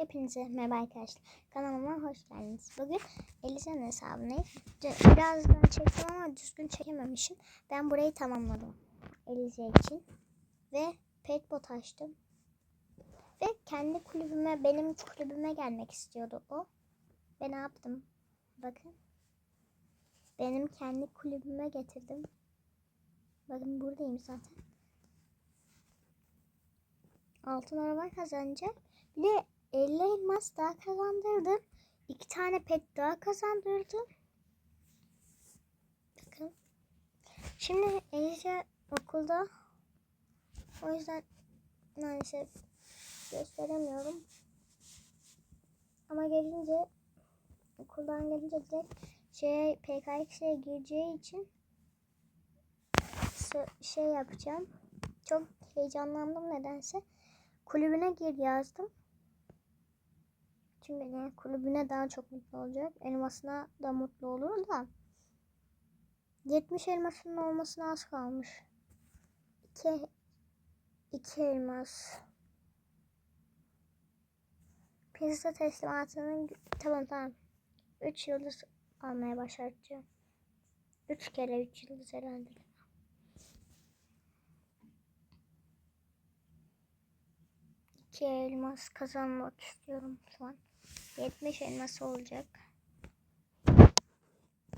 Hepinize merhaba arkadaşlar. Kanalıma hoş geldiniz. Bugün Eliza'nın hesabındayım. C- Birazdan çektim ama düzgün çekememişim. Ben burayı tamamladım. Eliza için. Ve petbot açtım. Ve kendi kulübüme, benim kulübüme gelmek istiyordu o. Ve ne yaptım? Bakın. Benim kendi kulübüme getirdim. Bakın buradayım zaten. Altın araba kazanacak. Bir de 50 elmas daha kazandırdım. İki tane pet daha kazandırdım. Bakın. Şimdi Ece okulda. O yüzden maalesef gösteremiyorum. Ama gelince okuldan gelince direkt şey PKX'e gireceği için şey yapacağım. Çok heyecanlandım nedense. Kulübüne gir yazdım. Çünkü yani kulübüne daha çok mutlu olacak. Elmasına da mutlu olur da. 70 elmasının olmasına az kalmış. 2 2 elmas. Pizza teslimatının tamam tamam. 3 yıldız almaya başlayacağım. 3 kere 3 yıldız herhalde. İki elmas kazanmak istiyorum şu an. 70 elmas olacak.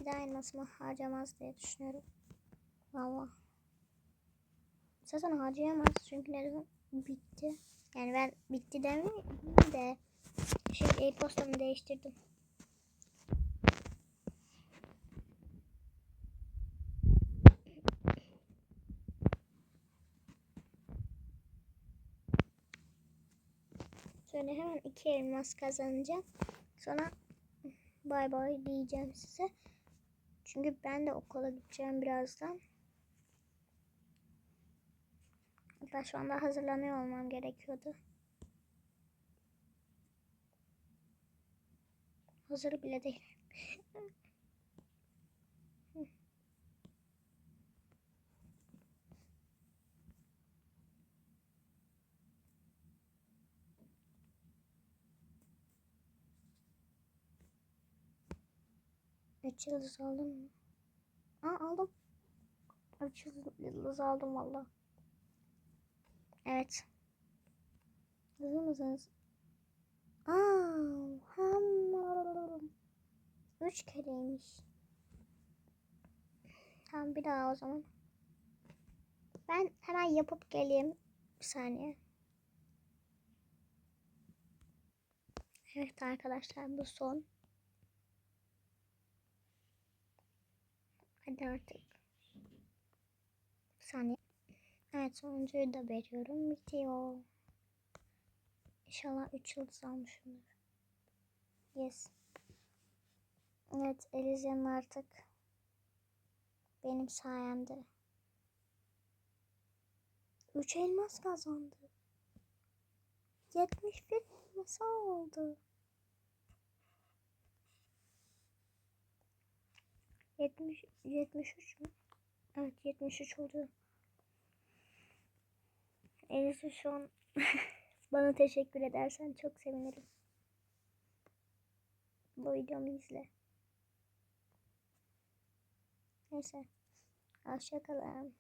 Bir daha elmasımı harcamaz diye düşünüyorum. Valla. Zaten harcayamaz çünkü neden bitti. Yani ben bitti demeyeyim de şey e-postamı değiştirdim. Şöyle hemen iki elmas kazanacağım. Sonra bay bay diyeceğim size. Çünkü ben de okula gideceğim birazdan. Hatta şu anda hazırlanıyor olmam gerekiyordu. Hazır bile değil. Üç yıldız aldım mı? Aa aldım. Üç yıldız aldım valla. Evet. Hazır mısınız? Aa, ham. Üç kereymiş. Tamam bir daha o zaman. Ben hemen yapıp geleyim. Bir saniye. Evet arkadaşlar bu son. Hadi artık. Bir saniye. Evet sonuncuyu da veriyorum. Bitiyor. İnşallah 3 yıldız almışımdır. Yes. Evet Eliza'nın artık benim sayemde 3 elmas kazandı. 71 elmas aldı. 70 73 mü? Evet 73 oldu. Elisa şu an bana teşekkür edersen çok sevinirim. Bu videomu izle. Neyse. Hoşçakalın.